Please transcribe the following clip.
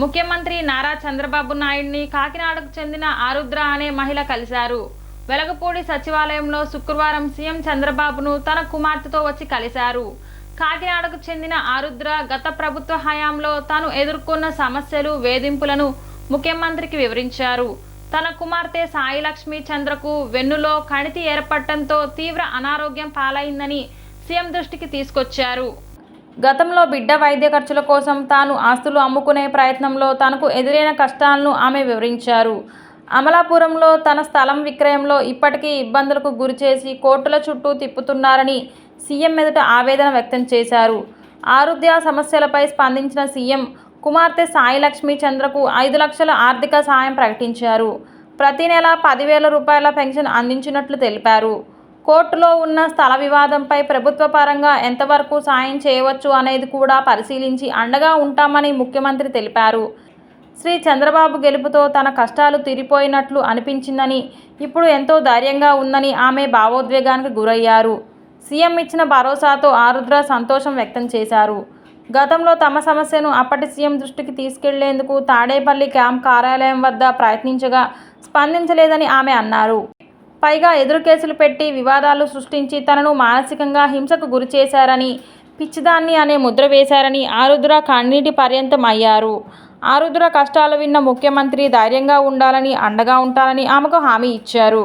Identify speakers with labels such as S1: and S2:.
S1: ముఖ్యమంత్రి నారా చంద్రబాబు నాయుడిని కాకినాడకు చెందిన ఆరుద్ర అనే మహిళ కలిశారు. వెలగపూడి సచివాలయంలో శుక్రవారం సీఎం చంద్రబాబును తన కుమార్తెతో వచ్చి కలిశారు. కాకినాడకు చెందిన ఆరుద్ర గత ప్రభుత్వ హయాంలో తాను ఎదుర్కొన్న సమస్యలు వేధింపులను ముఖ్యమంత్రికి వివరించారు. తన కుమార్తె సాయిలక్ష్మి చంద్రకు వెన్నులో కణితి ఏర్పడటంతో తీవ్ర అనారోగ్యం పాలైందని సీఎం దృష్టికి తీసుకొచ్చారు. గతంలో బిడ్డ వైద్య ఖర్చుల కోసం తాను ఆస్తులు అమ్ముకునే ప్రయత్నంలో తనకు ఎదురైన కష్టాలను ఆమె వివరించారు. అమలాపురంలో తన స్థలం విక్రయంలో ఇప్పటికీ ఇబ్బందులకు గురిచేసి కోర్టుల చుట్టూ తిప్పుతున్నారని సీఎం ఎదుట ఆవేదన వ్యక్తం చేశారు. ఆరుద్య సమస్యలపై స్పందించిన సీఎం కుమార్తె సాయిలక్ష్మి చంద్రకు ఐదు లక్షల ఆర్థిక సాయం ప్రకటించారు. ప్రతి నెల పదివేల రూపాయల పెన్షన్ అందించినట్లు తెలిపారు. కోర్టులో ఉన్న స్థల వివాదంపై ప్రభుత్వ పరంగా ఎంతవరకు సాయం చేయవచ్చు అనేది కూడా పరిశీలించి అండగా ఉంటామని ముఖ్యమంత్రి తెలిపారు. శ్రీ చంద్రబాబు గెలుపుతో తన కష్టాలు తీరిపోయినట్లు అనిపించిందని ఇప్పుడు ఎంతో ధైర్యంగా ఉందని ఆమె భావోద్వేగానికి గురయ్యారు. సీఎం ఇచ్చిన భరోసాతో ఆరుద్ర సంతోషం వ్యక్తం చేశారు. గతంలో తమ సమస్యను అప్పటి సీఎం దృష్టికి తీసుకెళ్ళేందుకు తాడేపల్లి క్యాంప్ కార్యాలయం వద్ద ప్రయత్నించగా స్పందించలేదని ఆమె అన్నారు. పైగా ఎదురు కేసులు పెట్టి వివాదాలు సృష్టించి తనను మానసికంగా హింసకు గురి చేశారని పిచ్చిదాన్ని అనే ముద్ర వేశారని ఆరుద్ర కన్నీటి పర్యంతం అయ్యారు ఆరుద్ర కష్టాలు విన్న ముఖ్యమంత్రి ధైర్యంగా ఉండాలని అండగా ఉంటారని ఆమెకు హామీ ఇచ్చారు.